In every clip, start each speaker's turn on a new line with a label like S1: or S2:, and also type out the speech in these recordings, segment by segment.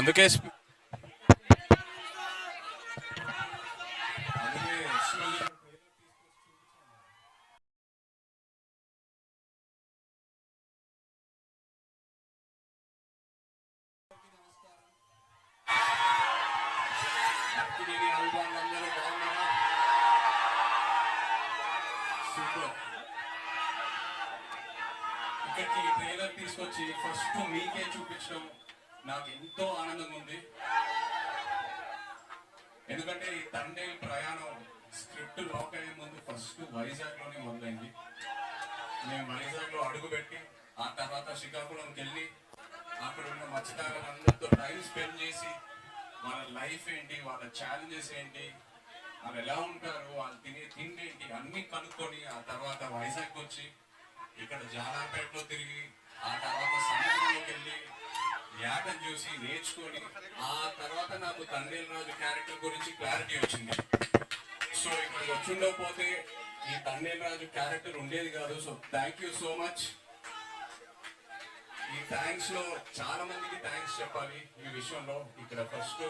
S1: అందుకే ఇక్కడికి ట్రైలర్ తీసుకొచ్చి ఫస్ట్ మీకే చూపించడం నాకు ఎంతో ఆనందంగా ఉంది ఎందుకంటే ఈ తండే ప్రయాణం స్క్రిప్ట్ లాక్ అయ్యే ముందు ఫస్ట్ వైజాగ్లోనే మొదలైంది. మేము వైజాగ్లో అడుగుపెట్టి ఆ తర్వాత శ్రీకాకుళంకి వెళ్ళి అక్కడ ఉన్న మత్స్యకారులందరితో టైం స్పెండ్ చేసి వాళ్ళ లైఫ్ ఏంటి వాళ్ళ ఛాలెంజెస్ ఏంటి వాళ్ళు ఎలా ఉంటారు వాళ్ళు తినే తిండి ఏంటి అన్ని కనుక్కొని ఆ తర్వాత వైజాగ్ వచ్చి ఇక్కడ జాలాపేటలో తిరిగి ఆ తర్వాత సముద్రంలోకి వెళ్ళి యాటను చూసి నేర్చుకొని ఆ తర్వాత నాకు తండ్రి రాజు క్యారెక్టర్ గురించి క్లారిటీ వచ్చింది. సో ఇక్కడ వచ్చిండకపోతే ఈ తండ్రి రాజు క్యారెక్టర్ ఉండేది కాదు. So thank you so much ఈ థ్యాంక్స్లో చాలా మందికి థ్యాంక్స్ చెప్పాలి. ఈ విషయంలో ఇక్కడ ఫస్ట్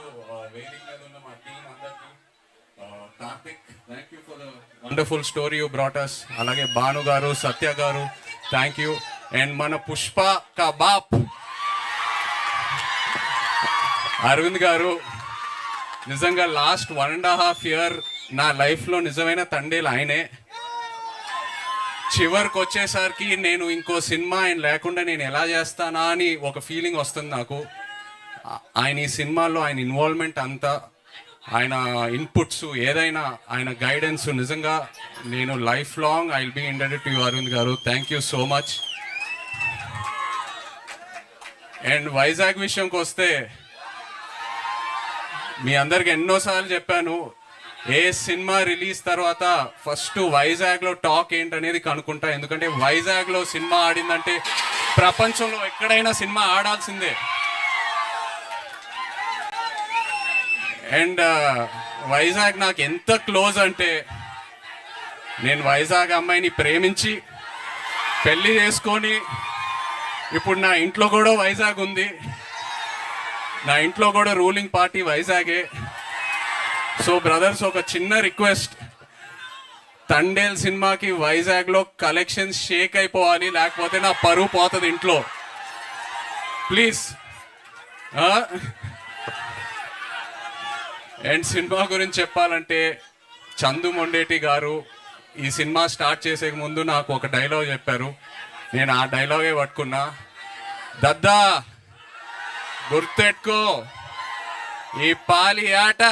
S1: వేదిక మీద ఉన్న మా టీం అందరికి Karthik thank you for the wonderful story you brought us అలాగే భాను గారు సత్య గారు థ్యాంక్ యూ అండ్ మన పుష్ప కా బాప్. అరవింద్ గారు నిజంగా last one and half year నా లైఫ్లో నిజమైన తండేలు ఆయనే. చివరికి వచ్చేసరికి నేను ఇంకో సినిమా ఆయన లేకుండా నేను ఎలా చేస్తానా అని ఒక ఫీలింగ్ వస్తుంది నాకు. ఆయన ఈ సినిమాలో ఆయన ఇన్వాల్వ్మెంట్ అంతా ఆయన ఇన్పుట్స్ ఏదైనా ఆయన గైడెన్స్ నిజంగా నేను life long I will be indebted to Arvind garu. Thank you so much and Vizag విషయంకి వస్తే మీ అందరికి ఎన్నోసార్లు చెప్పాను ఏ సినిమా రిలీజ్ తర్వాత ఫస్ట్ వైజాగ్లో టాక్ ఏంటనేది కనుక్కుంటా. ఎందుకంటే వైజాగ్లో సినిమా ఆడిందంటే ప్రపంచంలో ఎక్కడైనా సినిమా ఆడాల్సిందే. అండ్ వైజాగ్ నాకు ఎంత క్లోజ్ అంటే నేను వైజాగ్ అమ్మాయిని ప్రేమించి పెళ్ళి చేసుకొని ఇప్పుడు నా ఇంట్లో కూడా వైజాగ్ ఉంది. నా ఇంట్లో కూడా రూలింగ్ పార్టీ వైజాగే. సో బ్రదర్స్ ఒక చిన్న రిక్వెస్ట్. తండేల్ సినిమాకి వైజాగ్లో కలెక్షన్స్ షేక్ అయిపోవాలి లేకపోతే నా పరువు పోతుంది ఇంట్లో. ప్లీజ్. అండ్ సినిమా గురించి చెప్పాలంటే చందు మొండేటి గారు ఈ సినిమా స్టార్ట్ చేసే ముందు నాకు ఒక డైలాగ్ చెప్పారు. నేను ఆ డైలాగే పట్టుకున్నా. దద్దా! గుర్తెట్టుకో ఈ పాలి ఆట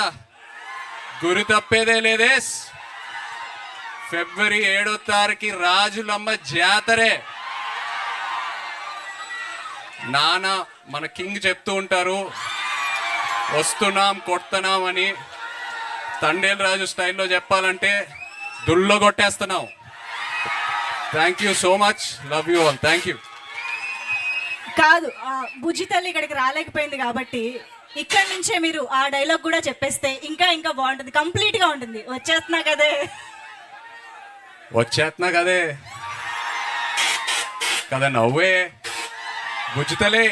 S1: గురి తప్పేదే లేదేస్ ఫిబ్రవరి ఏడో తారీఖు రాజులమ్మ జాతరే. నాన్న మన కింగ్ చెప్తూ ఉంటారు వస్తున్నాం కొడుతున్నాం అని తండేల్ రాజు స్టైల్లో చెప్పాలంటే దుల్లో కొట్టేస్తున్నాం. Thank you so much love you all thank you
S2: కాదు ఆ బుజ్జి తల్లి ఇక్కడికి రాలేకపోయింది కాబట్టి ఇక్కడ నుంచే మీరు ఆ డైలాగ్ కూడా చెప్పేస్తే ఇంకా ఇంకా బాగుంటుంది కంప్లీట్గా ఉంటుంది. వచ్చేస్తున్నా కదే.
S1: వచ్చేస్తున్నా కదే. కదా నవ్వే. బుజ్జుతలే